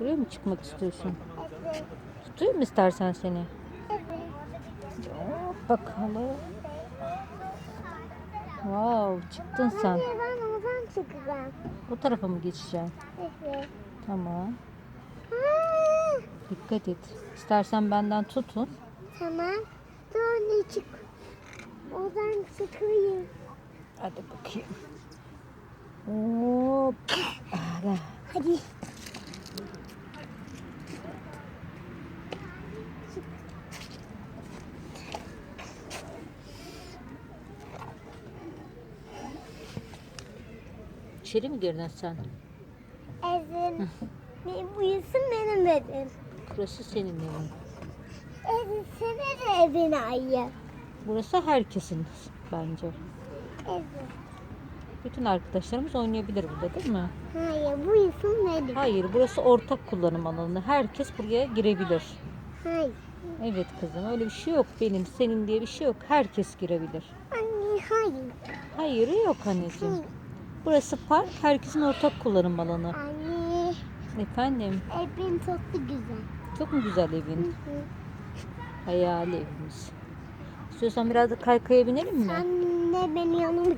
Buraya mı çıkmak istiyorsun? Evet. Tutayım mı istersen seni? Evet. Bakalım. Wow çıktın sen. Anne ben oradan çıkacağım. Bu tarafa mı geçeceksin? Evet. Tamam. Dikkat et. İstersen benden tutun. tamam. Anne çık. Oradan çıkayım. Hadi bakayım. Hop. Hadi. İçeri mi girdin sen? Ezin. Ne, bu isim benim evim. Burası senin evin. Ezin senin evin ayı. Burası herkesin bence. Ezin. Bütün arkadaşlarımız oynayabilir burada değil mi? Hayır bu isim benim. Hayır burası ortak kullanım alanı. Herkes buraya girebilir. Hayır. Evet kızım öyle bir şey yok. Benim senin diye bir şey yok. Herkes girebilir. Anne hayır. Hayır yok anneciğim. Burası park. Herkesin ortak kullanım alanı. Anne Efendim evin çok güzel. çok mu güzel evin? Hı. Hayali evimiz. İstiyorsan biraz da kaykaya binelim mi? Sen de beni yanıma gel.